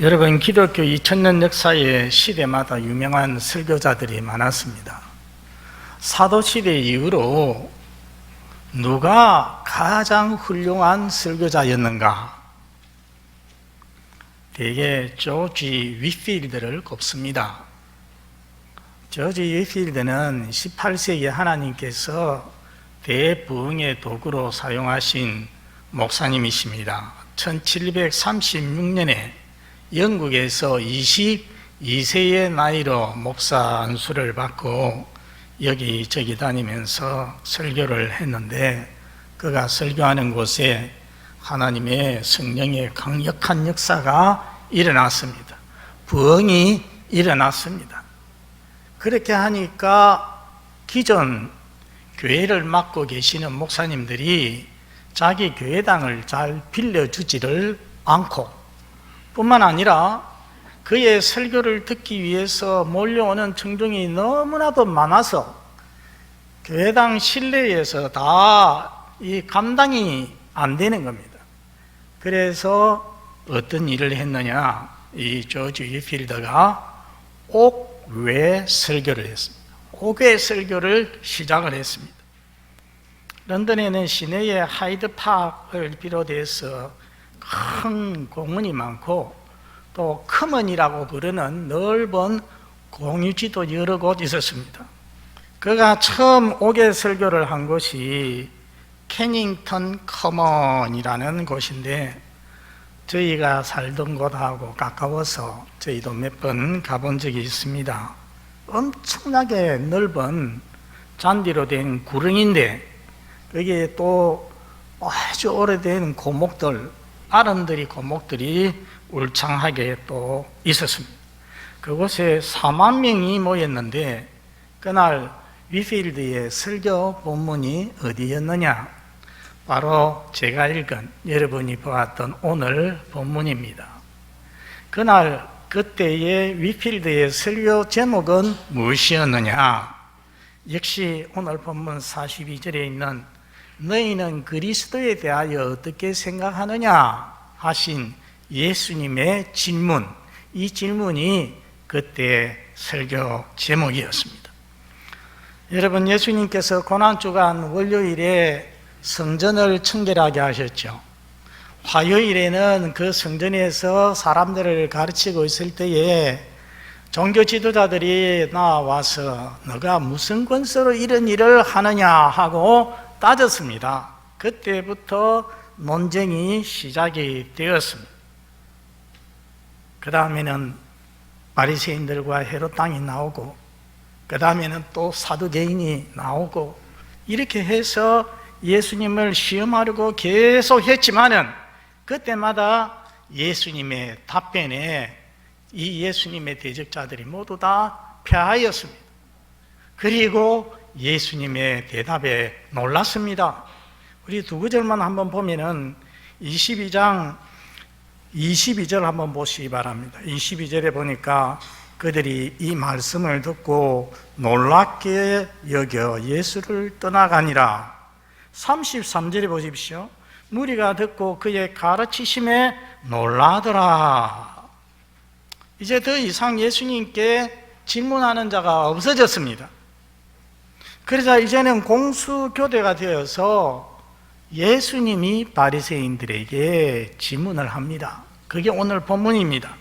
여러분 기독교 2000년 역사의 시대마다 유명한 설교자들이 많았습니다. 사도 시대 이후로 누가 가장 훌륭한 설교자였는가? 대개 조지 위필드를 꼽습니다. 조지 위필드는 18세기 하나님께서 대부흥의 도구로 사용하신 목사님이십니다. 1736년에 영국에서 22세의 나이로 목사 안수를 받고 여기저기 다니면서 설교를 했는데 그가 설교하는 곳에 하나님의 성령의 강력한 역사가 일어났습니다. 부흥이 일어났습니다. 그렇게 하니까 기존 교회를 맡고 계시는 목사님들이 자기 교회당을 잘 빌려주지를 않고 뿐만 아니라 그의 설교를 듣기 위해서 몰려오는 청중이 너무나도 많아서 교회당 실내에서 다 이 감당이 안 되는 겁니다. 그래서 어떤 일을 했느냐? 이 조지 위필더가 옥외 설교를 했습니다. 옥외 설교를 시작을 했습니다. 런던에는 시내의 하이드 파크를 비롯해서 큰 공원이 많고 또 커먼이라고 부르는 넓은 공유지도 여러 곳 있었습니다. 그가 처음 옥외 설교를 한 곳이 캐닝턴 커먼이라는 곳인데 저희가 살던 곳하고 가까워서 저희도 몇 번 가본 적이 있습니다. 엄청나게 넓은 잔디로 된 구릉인데 거기에 또 아주 오래된 고목들, 아름들이 고목들이 울창하게 또 있었습니다. 그곳에 4만 명이 모였는데 그날 위필드의 설교 본문이 어디였느냐? 바로 제가 읽은 여러분이 보았던 오늘 본문입니다. 그날 그때의 위필드의 설교 제목은 무엇이었느냐? 역시 오늘 본문 42절에 있는 너희는 그리스도에 대하여 어떻게 생각하느냐 하신 예수님의 질문, 이 질문이 그때 설교 제목이었습니다. 여러분, 예수님께서 고난주간 월요일에 성전을 청결하게 하셨죠. 화요일에는 그 성전에서 사람들을 가르치고 있을 때에 종교 지도자들이 나와서 너가 무슨 권세로 이런 일을 하느냐 하고 따졌습니다. 그때부터 논쟁이 시작이 되었습니다. 그 다음에는 바리새인들과 헤롯 땅이 나오고 그 다음에는 또 사두개인이 나오고 이렇게 해서 예수님을 시험하려고 계속 했지만은 그때마다 예수님의 답변에 이 예수님의 대적자들이 모두 다 패하였습니다. 그리고 예수님의 대답에 놀랐습니다. 우리 두 구절만 한번 보면은 22장 22절 한번 보시기 바랍니다. 22절에 보니까 그들이 이 말씀을 듣고 놀랍게 여겨 예수를 떠나가니라. 33절에 보십시오. 무리가 듣고 그의 가르치심에 놀라더라. 이제 더 이상 예수님께 질문하는 자가 없어졌습니다. 그러자 이제는 공수교대가 되어서 예수님이 바리새인들에게 질문을 합니다. 그게 오늘 본문입니다.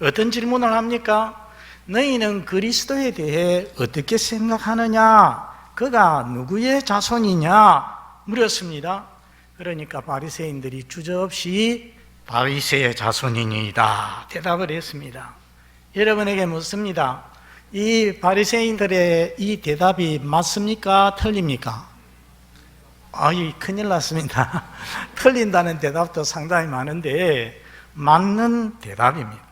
어떤 질문을 합니까? 너희는 그리스도에 대해 어떻게 생각하느냐? 그가 누구의 자손이냐? 물었습니다. 그러니까 바리새인들이 주저없이 바리새의 자손이니이다 대답을 했습니다. 여러분에게 묻습니다. 이 바리새인들의 이 대답이 맞습니까? 틀립니까? 아이 큰일 났습니다. 틀린다는 대답도 상당히 많은데 맞는 대답입니다.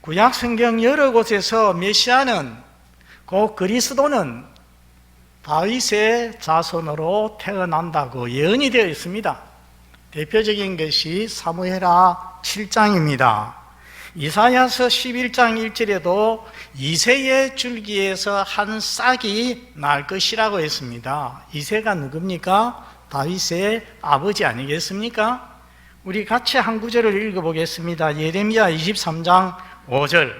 구약 성경 여러 곳에서 메시아는 곧 그리스도는 다윗의 자손으로 태어난다고 예언이 되어 있습니다. 대표적인 것이 사무엘하 7장입니다. 이사야서 11장 1절에도 이세의 줄기에서 한 싹이 날 것이라고 했습니다. 이세가 누굽니까? 다윗의 아버지 아니겠습니까? 우리 같이 한 구절을 읽어보겠습니다. 예레미야 23장 5절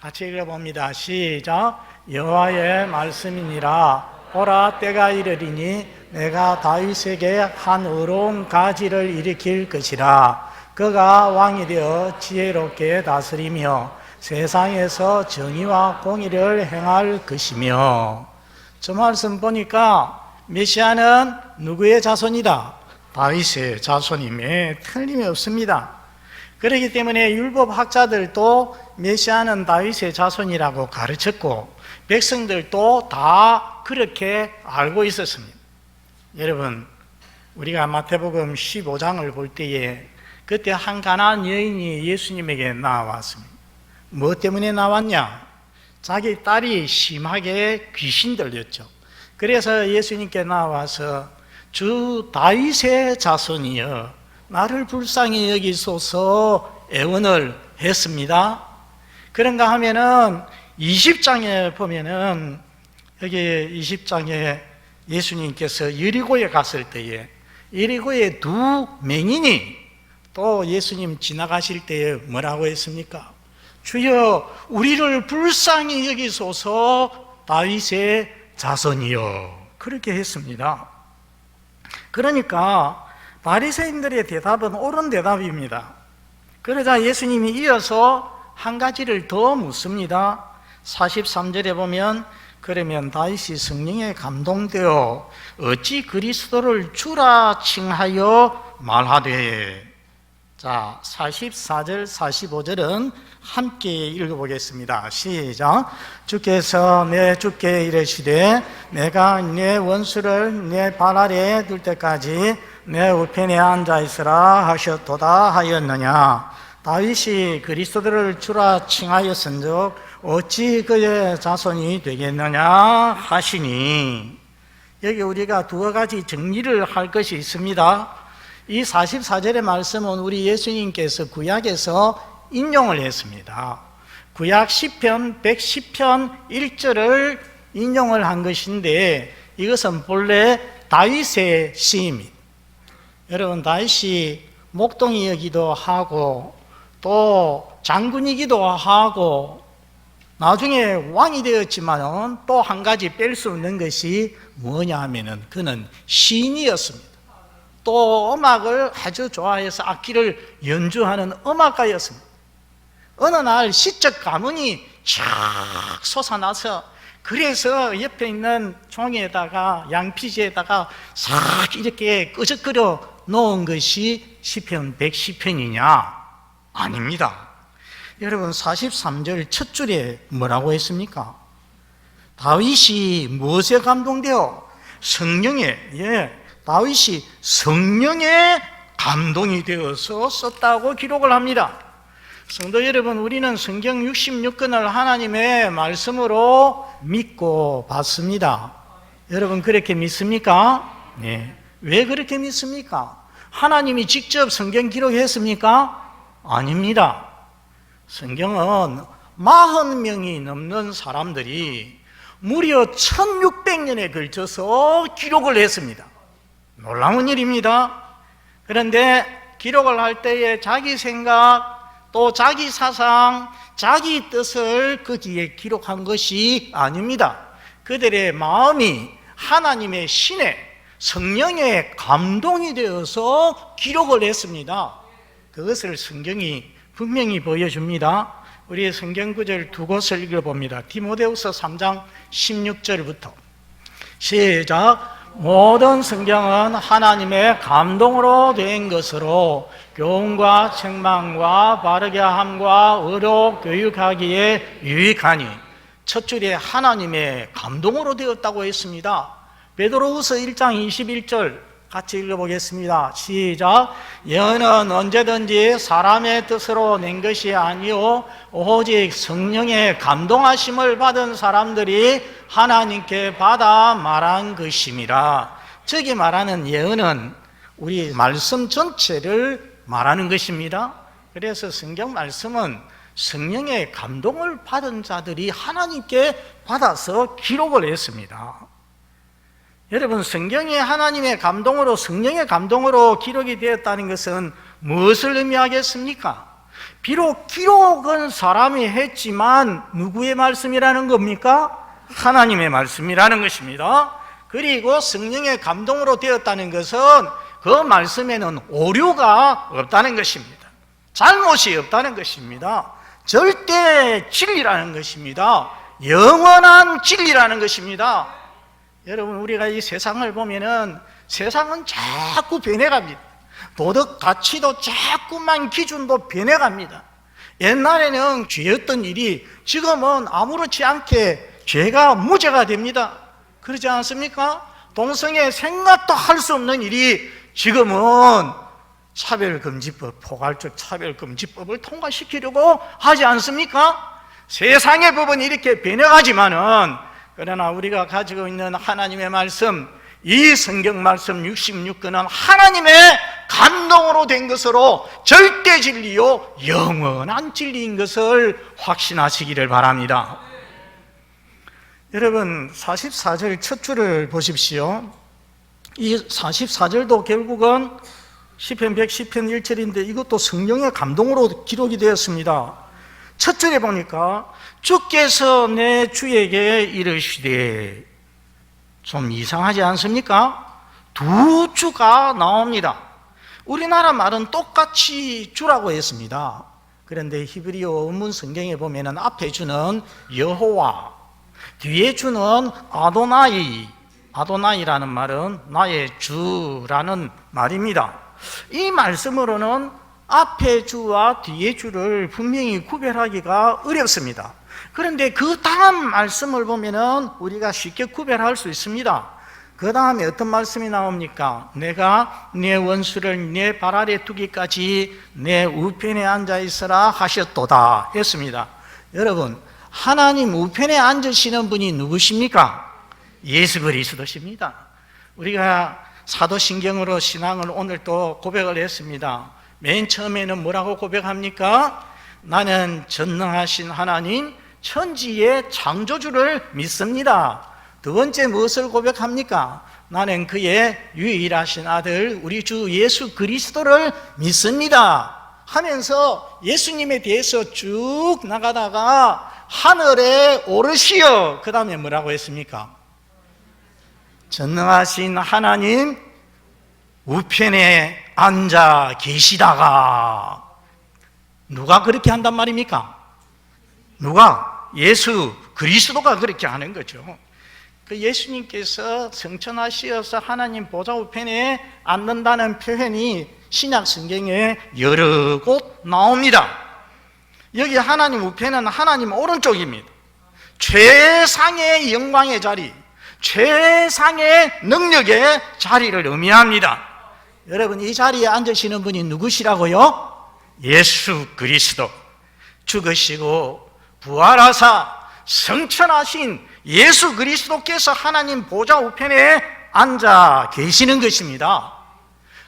같이 읽어봅니다. 시작 여호와의 말씀이니라 보라 때가 이르리니 내가 다윗에게 한 의로운 가지를 일으킬 것이라 그가 왕이 되어 지혜롭게 다스리며 세상에서 정의와 공의를 행할 것이며 저 말씀 보니까 메시아는 누구의 자손이다? 다윗의 자손임에 틀림이 없습니다. 그렇기 때문에 율법 학자들도 메시아는 다윗의 자손이라고 가르쳤고 백성들도 다 그렇게 알고 있었습니다. 여러분, 우리가 마태복음 15장을 볼 때에 그때 한 가나안 여인이 예수님에게 나왔습니다. 뭐 때문에 나왔냐? 자기 딸이 심하게 귀신 들렸죠. 그래서 예수님께 나와서 주 다윗의 자손이여 나를 불쌍히 여기소서 애원을 했습니다. 그런가 하면은 20장에 보면은 여기 20장에 예수님께서 여리고에 갔을 때에 여리고에 두 맹인이 또 예수님 지나가실 때에 뭐라고 했습니까? 주여 우리를 불쌍히 여기소서 다윗의 자손이요 그렇게 했습니다. 그러니까 바리새인들의 대답은 옳은 대답입니다. 그러자 예수님이 이어서 한 가지를 더 묻습니다. 43절에 보면 그러면 다윗이 성령에 감동되어 어찌 그리스도를 주라 칭하여 말하되 자 44절 45절은 함께 읽어보겠습니다. 시작 주께서 내 주께 이르시되 내가 내 원수를 내 발 아래 둘 때까지 내 우편에 앉아 있으라 하셨도다 하였느냐 다윗이 그리스도를 주라 칭하였은즉 어찌 그의 자손이 되겠느냐 하시니 여기 우리가 두어 가지 정리를 할 것이 있습니다. 이 44절의 말씀은 우리 예수님께서 구약에서 인용을 했습니다. 구약 10편 110편 1절을 인용을 한 것인데 이것은 본래 다윗의 시입니다. 여러분 다윗이 목동이기도 하고 또 장군이기도 하고 나중에 왕이 되었지만 또 한 가지 뺄 수 없는 것이 뭐냐 하면은 그는 시인이었습니다. 또 음악을 아주 좋아해서 악기를 연주하는 음악가였습니다. 어느 날 시적 가문이 쫙 솟아나서 그래서 옆에 있는 종이에다가 양피지에다가 싹 이렇게 끄적거려 놓은 것이 시편 110편이냐? 아닙니다. 여러분 43절 첫 줄에 뭐라고 했습니까? 다윗이 무엇에 감동되어 성령에 예, 다윗이 성령에 감동이 되어서 썼다고 기록을 합니다. 성도 여러분, 우리는 성경 66권을 하나님의 말씀으로 믿고 받습니다. 여러분 그렇게 믿습니까? 네. 왜 그렇게 믿습니까? 하나님이 직접 성경 기록했습니까? 아닙니다. 성경은 40명이 넘는 사람들이 무려 1600년에 걸쳐서 기록을 했습니다. 놀라운 일입니다. 그런데 기록을 할 때에 자기 생각, 또 자기 사상, 자기 뜻을 거기에 기록한 것이 아닙니다. 그들의 마음이 하나님의 신의 성령의 감동이 되어서 기록을 했습니다. 그것을 성경이 분명히 보여줍니다. 우리 성경 구절 두 곳을 읽어봅니다. 디모데후서 3장 16절부터 시작 모든 성경은 하나님의 감동으로 된 것으로 교훈과 책망과 바르게 함과 의로 교육하기에 유익하니 첫 줄에 하나님의 감동으로 되었다고 했습니다. 베드로후서 1장 21절 같이 읽어보겠습니다. 시작. 예언은 언제든지 사람의 뜻으로 낸 것이 아니요 오직 성령의 감동하심을 받은 사람들이 하나님께 받아 말한 것임이라. 저기 말하는 예언은 우리 말씀 전체를 말하는 것입니다. 그래서 성경 말씀은 성령의 감동을 받은 자들이 하나님께 받아서 기록을 했습니다. 여러분 성경이 하나님의 감동으로 성령의 감동으로 기록이 되었다는 것은 무엇을 의미하겠습니까? 비록 기록은 사람이 했지만 누구의 말씀이라는 겁니까? 하나님의 말씀이라는 것입니다. 그리고 성령의 감동으로 되었다는 것은 그 말씀에는 오류가 없다는 것입니다. 잘못이 없다는 것입니다. 절대 진리라는 것입니다. 영원한 진리라는 것입니다. 여러분 우리가 이 세상을 보면은 세상은 자꾸 변해갑니다. 도덕 가치도 자꾸만 기준도 변해갑니다. 옛날에는 죄였던 일이 지금은 아무렇지 않게 죄가 무죄가 됩니다. 그러지 않습니까? 동성애 생각도 할 수 없는 일이 지금은 차별금지법, 포괄적 차별금지법을 통과시키려고 하지 않습니까? 세상의 법은 이렇게 변해가지만은 그러나 우리가 가지고 있는 하나님의 말씀, 이 성경 말씀 66권은 하나님의 감동으로 된 것으로 절대 진리요, 영원한 진리인 것을 확신하시기를 바랍니다. 여러분, 44절 첫 줄을 보십시오. 이 44절도 결국은 시편 110편 1절인데 이것도 성령의 감동으로 기록이 되었습니다. 첫 절에 보니까 주께서 내 주에게 이르시되 좀 이상하지 않습니까? 두 주가 나옵니다. 우리나라 말은 똑같이 주라고 했습니다. 그런데 히브리어 원문 성경에 보면은 앞에 주는 여호와, 뒤에 주는 아도나이, 아도나이라는 말은 나의 주라는 말입니다. 이 말씀으로는 앞에 주와 뒤에 주를 분명히 구별하기가 어렵습니다. 그런데 그 다음 말씀을 보면은 우리가 쉽게 구별할 수 있습니다. 그 다음에 어떤 말씀이 나옵니까? 내가 내 원수를 내 발 아래 두기까지 내 우편에 앉아 있으라 하셨도다 했습니다. 여러분, 하나님 우편에 앉으시는 분이 누구십니까? 예수 그리스도십니다. 우리가 사도신경으로 신앙을 오늘 또 고백을 했습니다. 맨 처음에는 뭐라고 고백합니까? 나는 전능하신 하나님 천지의 창조주를 믿습니다. 두 번째 무엇을 고백합니까? 나는 그의 유일하신 아들 우리 주 예수 그리스도를 믿습니다. 하면서 예수님에 대해서 쭉 나가다가 하늘에 오르시어 그 다음에 뭐라고 했습니까? 전능하신 하나님 우편에 앉아 계시다가 누가 그렇게 한단 말입니까? 누가? 예수 그리스도가 그렇게 하는 거죠. 그 예수님께서 성천하시어서 하나님 보좌 우편에 앉는다는 표현이 신약 성경에 여러 곳 나옵니다. 여기 하나님 우편은 하나님 오른쪽입니다. 최상의 영광의 자리, 최상의 능력의 자리를 의미합니다. 여러분, 이 자리에 앉으시는 분이 누구시라고요? 예수 그리스도. 죽으시고 부활하사 성천하신 예수 그리스도께서 하나님 보좌 우편에 앉아 계시는 것입니다.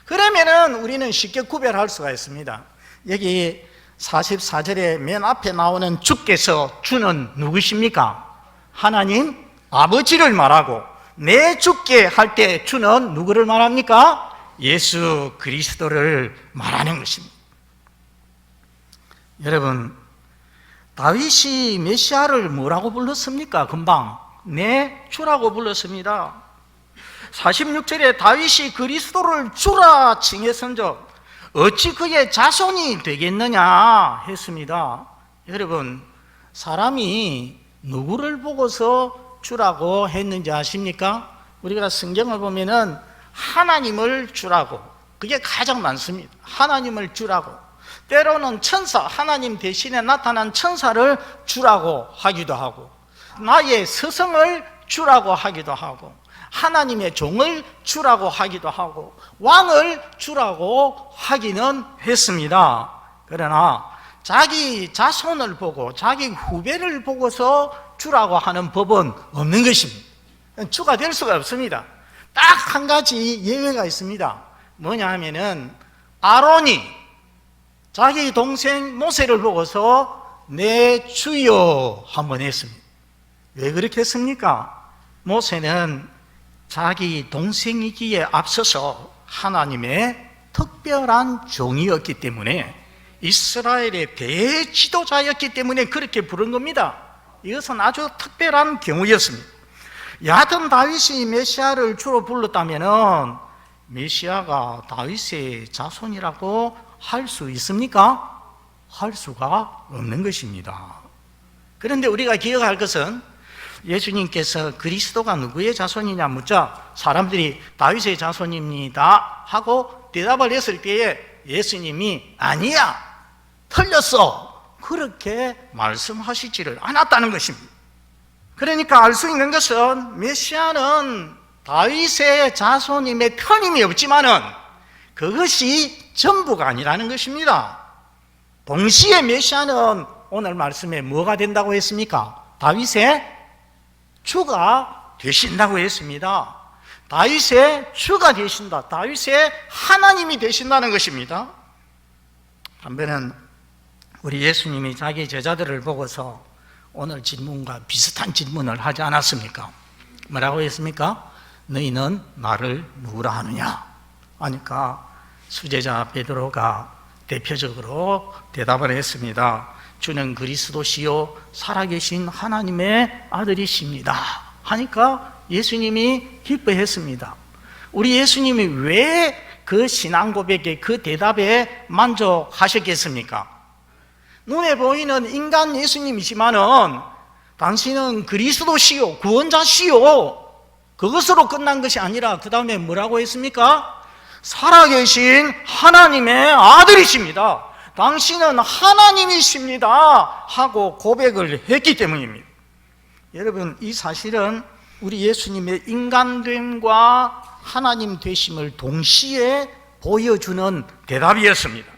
그러면은 우리는 쉽게 구별할 수가 있습니다. 여기 44절에 맨 앞에 나오는 주께서 주는 누구십니까? 하나님 아버지를 말하고 내 주께 할 때 주는 누구를 말합니까? 예수 그리스도를 말하는 것입니다. 여러분, 다윗이 메시아를 뭐라고 불렀습니까? 금방 내 주라고 불렀습니다. 46절에 다윗이 그리스도를 주라 칭했은적 어찌 그의 자손이 되겠느냐 했습니다. 여러분, 사람이 누구를 보고서 주라고 했는지 아십니까? 우리가 성경을 보면은 하나님을 주라고 그게 가장 많습니다. 하나님을 주라고 때로는 천사, 하나님 대신에 나타난 천사를 주라고 하기도 하고, 나의 스승을 주라고 하기도 하고, 하나님의 종을 주라고 하기도 하고, 왕을 주라고 하기는 했습니다. 그러나 자기 자손을 보고, 자기 후배를 보고서 주라고 하는 법은 없는 것입니다. 주가 될 수가 없습니다. 딱 한 가지 예외가 있습니다. 뭐냐 하면은, 아론이 자기 동생 모세를 보고서 내 주여 한번 했습니다. 왜 그렇게 했습니까? 모세는 자기 동생이기에 앞서서 하나님의 특별한 종이었기 때문에 이스라엘의 대지도자였기 때문에 그렇게 부른 겁니다. 이것은 아주 특별한 경우였습니다. 야든 다윗이 메시아를 주로 불렀다면은 메시아가 다윗의 자손이라고 할 수 있습니까? 할 수가 없는 것입니다. 그런데 우리가 기억할 것은 예수님께서 그리스도가 누구의 자손이냐 묻자 사람들이 다윗의 자손입니다 하고 대답을 했을 때에 예수님이 아니야 틀렸어 그렇게 말씀하시지를 않았다는 것입니다. 그러니까 알 수 있는 것은 메시아는 다윗의 자손임에 틀림이 없지만은 그것이 전부가 아니라는 것입니다. 동시에 메시아는 오늘 말씀에 뭐가 된다고 했습니까? 다윗의 주가 되신다고 했습니다. 다윗의 주가 되신다. 다윗의 하나님이 되신다는 것입니다. 한편은 우리 예수님이 자기 제자들을 보고서 오늘 질문과 비슷한 질문을 하지 않았습니까? 뭐라고 했습니까? 너희는 나를 누구라 하느냐? 하니까 수제자 베드로가 대표적으로 대답을 했습니다. 주는 그리스도시요 살아계신 하나님의 아들이십니다. 하니까 예수님이 기뻐했습니다. 우리 예수님이 왜 그 신앙 고백에 그 대답에 만족하셨겠습니까? 눈에 보이는 인간 예수님이지만은 당신은 그리스도시요 구원자시요 그것으로 끝난 것이 아니라 그 다음에 뭐라고 했습니까? 살아계신 하나님의 아들이십니다. 당신은 하나님이십니다. 하고 고백을 했기 때문입니다. 여러분, 이 사실은 우리 예수님의 인간됨과 하나님 되심을 동시에 보여주는 대답이었습니다.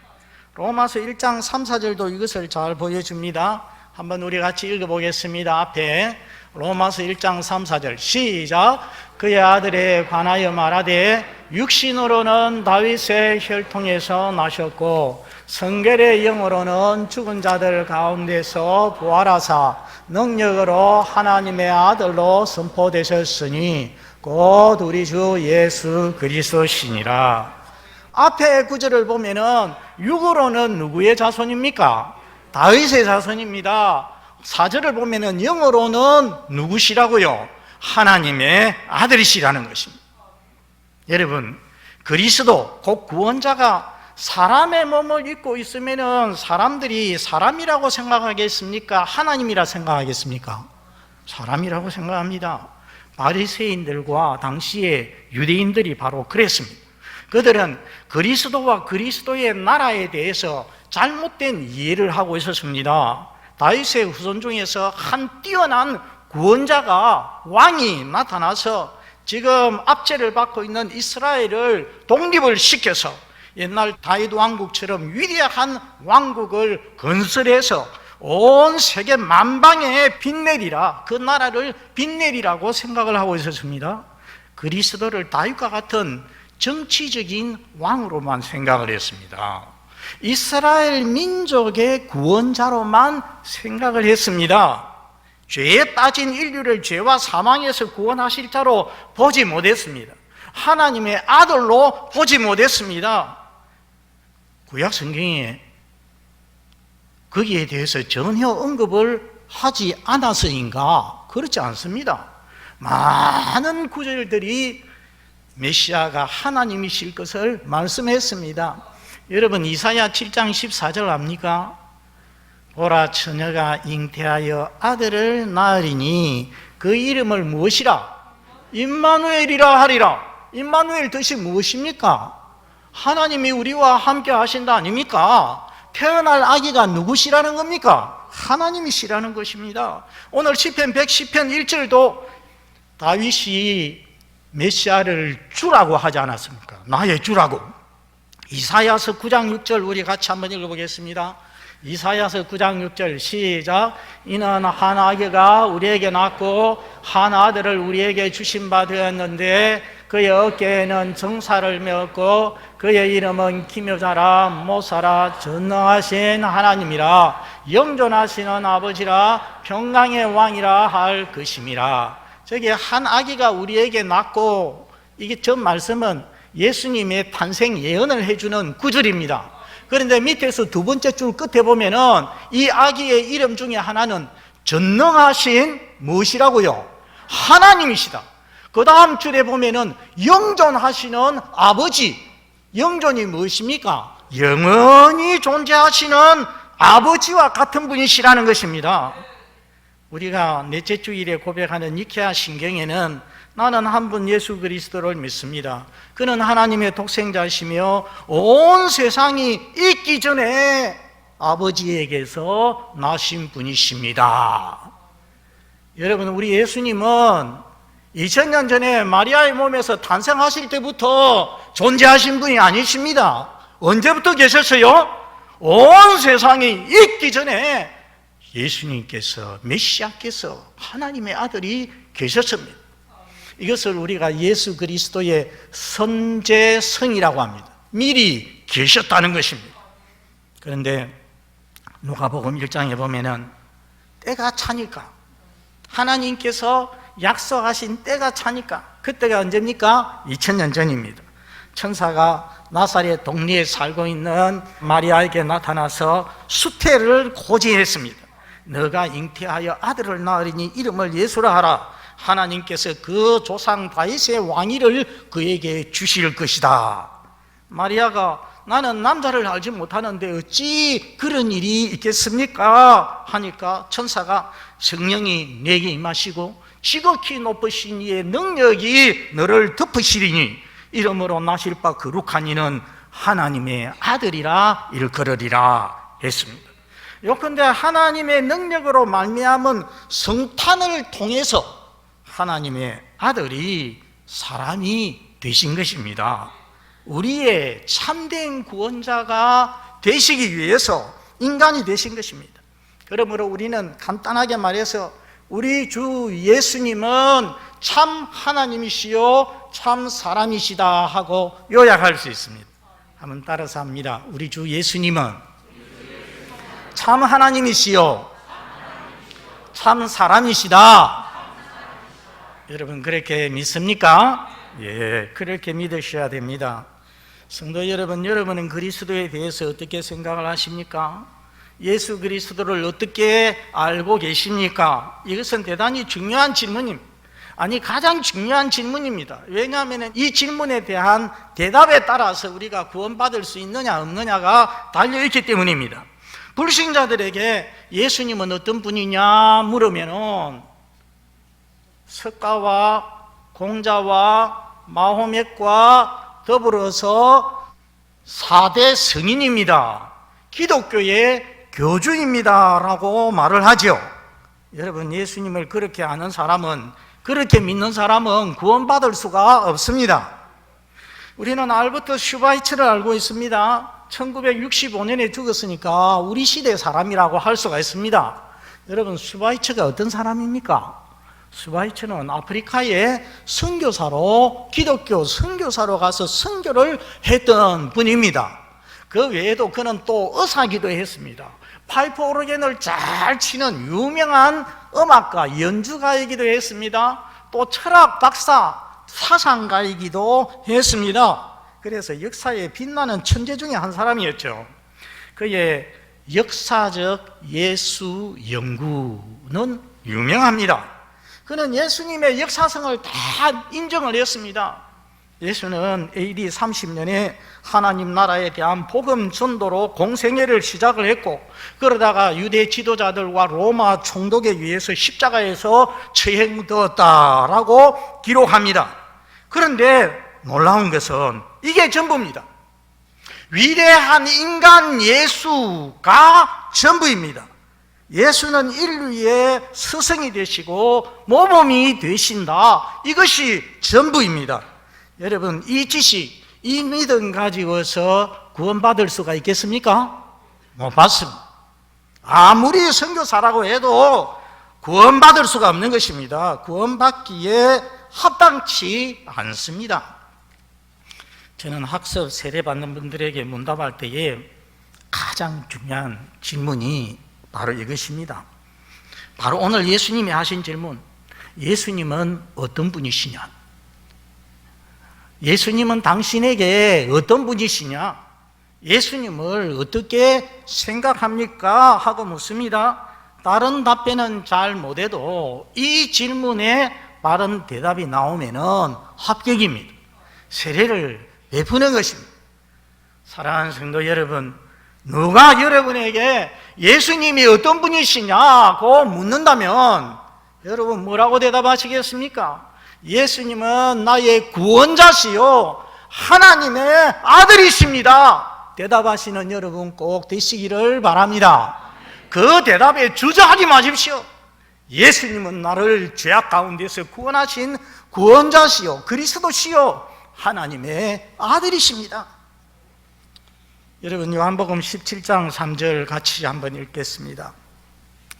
로마서 1장 3, 4절도 이것을 잘 보여줍니다. 한번 우리 같이 읽어보겠습니다. 앞에 로마서 1장 3, 4절 시작 그의 아들에 관하여 말하되 육신으로는 다윗의 혈통에서 나셨고 성결의 영으로는 죽은 자들 가운데서 부활하사 능력으로 하나님의 아들로 선포되셨으니 곧 우리 주 예수 그리스도시니라 앞에 구절을 보면은 육으로는 누구의 자손입니까? 다윗의 자손입니다. 사절을 보면은 영어로는 누구시라고요? 하나님의 아들이시라는 것입니다. 여러분, 그리스도 곧 구원자가 사람의 몸을 입고 있으면은 사람들이 사람이라고 생각하겠습니까? 하나님이라 생각하겠습니까? 사람이라고 생각합니다. 바리새인들과 당시의 유대인들이 바로 그랬습니다. 그들은 그리스도와 그리스도의 나라에 대해서 잘못된 이해를 하고 있었습니다. 다윗의 후손 중에서 한 뛰어난 구원자가 왕이 나타나서 지금 압제를 받고 있는 이스라엘을 독립을 시켜서 옛날 다윗 왕국처럼 위대한 왕국을 건설해서 온 세계 만방에 빛내리라 그 나라를 빛내리라고 생각을 하고 있었습니다. 그리스도를 다윗과 같은 정치적인 왕으로만 생각을 했습니다. 이스라엘 민족의 구원자로만 생각을 했습니다. 죄에 빠진 인류를 죄와 사망에서 구원하실 자로 보지 못했습니다. 하나님의 아들로 보지 못했습니다. 구약 성경에 거기에 대해서 전혀 언급을 하지 않아서인가? 그렇지 않습니다. 많은 구절들이 메시아가 하나님이실 것을 말씀했습니다. 여러분 이사야 7장 14절 압니까? 보라 처녀가 잉태하여 아들을 낳으리니 그 이름을 무엇이라? 임마누엘이라 하리라. 임마누엘 뜻이 무엇입니까? 하나님이 우리와 함께 하신다 아닙니까? 태어날 아기가 누구시라는 겁니까? 하나님이시라는 것입니다. 오늘 시편 110편 1절도 다윗이 메시아를 주라고 하지 않았습니까? 나의 주라고. 이사야서 9장 6절 우리 같이 한번 읽어보겠습니다. 이사야서 9장 6절 시작 이는 한 아기가 우리에게 낳고 한 아들을 우리에게 주신 바 되었는데 그의 어깨에는 정사를 메었고 그의 이름은 기묘자라 모사라 전능하신 하나님이라 영존하시는 아버지라 평강의 왕이라 할 것임이라 저기 한 아기가 우리에게 낳고 이게 전 말씀은 예수님의 탄생 예언을 해주는 구절입니다. 그런데 밑에서 두 번째 줄 끝에 보면은 이 아기의 이름 중에 하나는 전능하신 무엇이라고요? 하나님이시다. 그 다음 줄에 보면은 영존하시는 아버지. 영존이 무엇입니까? 영원히 존재하시는 아버지와 같은 분이시라는 것입니다. 우리가 넷째 주일에 고백하는 니케아 신경에는 나는 한 분 예수 그리스도를 믿습니다. 그는 하나님의 독생자시며 온 세상이 있기 전에 아버지에게서 나신 분이십니다. 여러분, 우리 예수님은 2000년 전에 마리아의 몸에서 탄생하실 때부터 존재하신 분이 아니십니다. 언제부터 계셨어요? 온 세상이 있기 전에 예수님께서 메시아께서 하나님의 아들이 계셨습니다. 이것을 우리가 예수 그리스도의 선제성이라고 합니다. 미리 계셨다는 것입니다. 그런데 누가복음 1장에 보면은 때가 차니까 하나님께서 약속하신 때가 차니까 그때가 언제입니까? 2000년 전입니다. 천사가 나사렛 동리에 살고 있는 마리아에게 나타나서 수태를 고지했습니다. 너가 잉태하여 아들을 낳으리니 이름을 예수라 하라. 하나님께서 그 조상 다윗의 왕위를 그에게 주실 것이다. 마리아가 나는 남자를 알지 못하는데 어찌 그런 일이 있겠습니까? 하니까 천사가 성령이 내게 임하시고 지극히 높으신 이의 능력이 너를 덮으시리니 이름으로 나실 바 거룩한 이는 하나님의 아들이라 일컬으리라 했습니다. 요컨대 하나님의 능력으로 말미암은 성탄을 통해서 하나님의 아들이 사람이 되신 것입니다. 우리의 참된 구원자가 되시기 위해서 인간이 되신 것입니다. 그러므로 우리는 간단하게 말해서 우리 주 예수님은 참 하나님이시요 참 사람이시다 하고 요약할 수 있습니다. 한번 따라서 합니다. 우리 주 예수님은 참 하나님이시요 참 사람이시다. 여러분 그렇게 믿습니까? 예, 그렇게 믿으셔야 됩니다. 성도 여러분, 여러분은 그리스도에 대해서 어떻게 생각을 하십니까? 예수 그리스도를 어떻게 알고 계십니까? 이것은 대단히 중요한 질문입니다. 아니, 가장 중요한 질문입니다. 왜냐하면 이 질문에 대한 대답에 따라서 우리가 구원받을 수 있느냐, 없느냐가 달려있기 때문입니다. 불신자들에게 예수님은 어떤 분이냐 물으면은 석가와 공자와 마호멧과 더불어서 4대 성인입니다. 기독교의 교주입니다. 라고 말을 하죠. 여러분, 예수님을 그렇게 아는 사람은, 그렇게 믿는 사람은 구원받을 수가 없습니다. 우리는 알버트 슈바이처를 알고 있습니다. 1965년에 죽었으니까 우리 시대 사람이라고 할 수가 있습니다. 여러분, 슈바이처가 어떤 사람입니까? 슈바이처는 아프리카에 선교사로 기독교 선교사로 가서 선교를 했던 분입니다. 그 외에도 그는 또 의사기도 했습니다. 파이프 오르겐을 잘 치는 유명한 음악가 연주가이기도 했습니다. 또 철학 박사 사상가이기도 했습니다. 그래서 역사에 빛나는 천재 중에 한 사람이었죠. 그의 역사적 예수 연구는 유명합니다. 그는 예수님의 역사성을 다 인정을 했습니다. 예수는 AD 30년에 하나님 나라에 대한 복음 전도로 공생애를 시작을 했고 그러다가 유대 지도자들과 로마 총독에 의해서 십자가에서 처형되었다라고 기록합니다. 그런데 놀라운 것은 이게 전부입니다. 위대한 인간 예수가 전부입니다. 예수는 인류의 스승이 되시고 모범이 되신다. 이것이 전부입니다. 여러분, 이 지식, 이 믿음 가지고서 구원받을 수가 있겠습니까? 못 받습니다. 아무리 선교사라고 해도 구원받을 수가 없는 것입니다. 구원받기에 합당치 않습니다. 저는 학습 세례 받는 분들에게 문답할 때에 가장 중요한 질문이 바로 이것입니다. 바로 오늘 예수님이 하신 질문. 예수님은 어떤 분이시냐? 예수님은 당신에게 어떤 분이시냐? 예수님을 어떻게 생각합니까? 하고 묻습니다. 다른 답변은 잘 못해도 이 질문에 바른 대답이 나오면은 합격입니다. 세례를 베푸는 것입니다. 사랑하는 성도 여러분, 누가 여러분에게 예수님이 어떤 분이시냐고 묻는다면 여러분 뭐라고 대답하시겠습니까? 예수님은 나의 구원자시요 하나님의 아들이십니다. 대답하시는 여러분 꼭 되시기를 바랍니다. 그 대답에 주저하지 마십시오. 예수님은 나를 죄악 가운데서 구원하신 구원자시요 그리스도시요 하나님의 아들이십니다. 여러분 요한복음 17장 3절 같이 한번 읽겠습니다.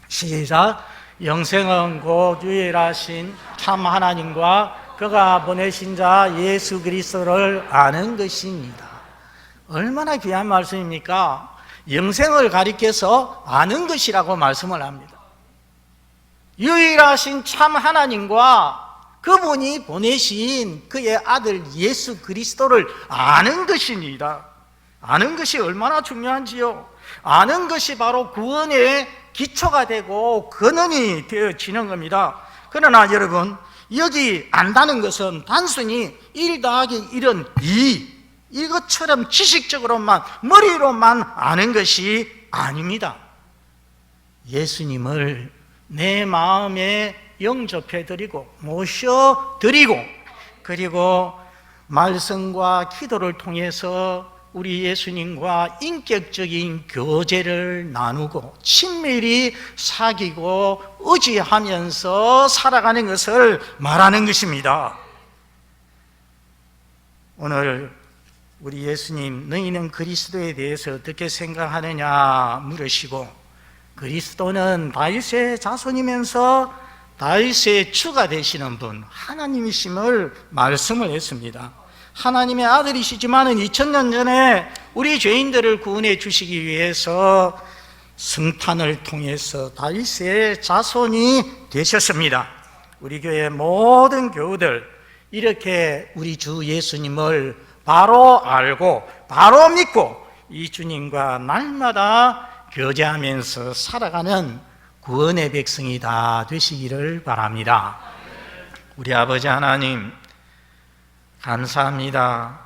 시작. 영생은 곧 유일하신 참 하나님과 그가 보내신 자 예수 그리스도를 아는 것입니다. 얼마나 귀한 말씀입니까? 영생을 가리켜서 아는 것이라고 말씀을 합니다. 유일하신 참 하나님과 그분이 보내신 그의 아들 예수 그리스도를 아는 것입니다. 아는 것이 얼마나 중요한지요. 아는 것이 바로 구원의 기초가 되고 근원이 되어지는 겁니다. 그러나 여러분, 여기 안다는 것은 단순히 1 더하기 1은 2, 이것처럼 지식적으로만, 머리로만 아는 것이 아닙니다. 예수님을 내 마음에 영접해 드리고, 모셔 드리고, 그리고 말씀과 기도를 통해서 우리 예수님과 인격적인 교제를 나누고 친밀히 사귀고 의지하면서 살아가는 것을 말하는 것입니다. 오늘 우리 예수님 너희는 그리스도에 대해서 어떻게 생각하느냐 물으시고 그리스도는 다윗의 자손이면서 다윗의 주가 되시는 분 하나님이심을 말씀을 했습니다. 하나님의 아들이시지만은 2000년 전에 우리 죄인들을 구원해 주시기 위해서 성탄을 통해서 다윗의 자손이 되셨습니다. 우리 교회 모든 교우들 이렇게 우리 주 예수님을 바로 알고 바로 믿고 이 주님과 날마다 교제하면서 살아가는 구원의 백성이 다 되시기를 바랍니다. 우리 아버지 하나님 감사합니다.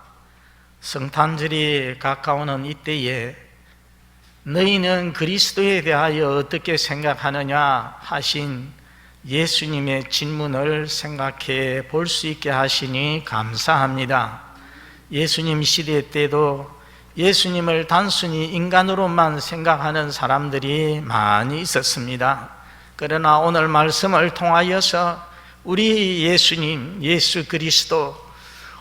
성탄절이 가까우는 이때에 너희는 그리스도에 대하여 어떻게 생각하느냐 하신 예수님의 질문을 생각해 볼 수 있게 하시니 감사합니다. 예수님 시대 때도 예수님을 단순히 인간으로만 생각하는 사람들이 많이 있었습니다. 그러나 오늘 말씀을 통하여서 우리 예수님, 예수 그리스도,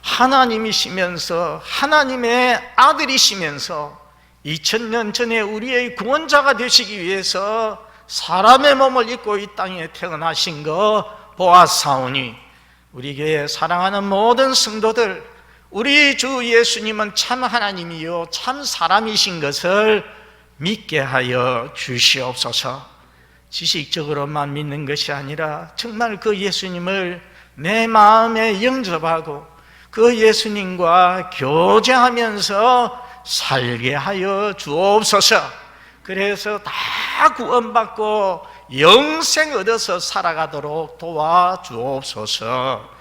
하나님이시면서 하나님의 아들이시면서 2000년 전에 우리의 구원자가 되시기 위해서 사람의 몸을 입고 이 땅에 태어나신 거 보았사오니 우리 교회 사랑하는 모든 성도들 우리 주 예수님은 참 하나님이요 참 사람이신 것을 믿게 하여 주시옵소서 지식적으로만 믿는 것이 아니라 정말 그 예수님을 내 마음에 영접하고 그 예수님과 교제하면서 살게 하여 주옵소서. 그래서 다 구원받고 영생 얻어서 살아가도록 도와 주옵소서.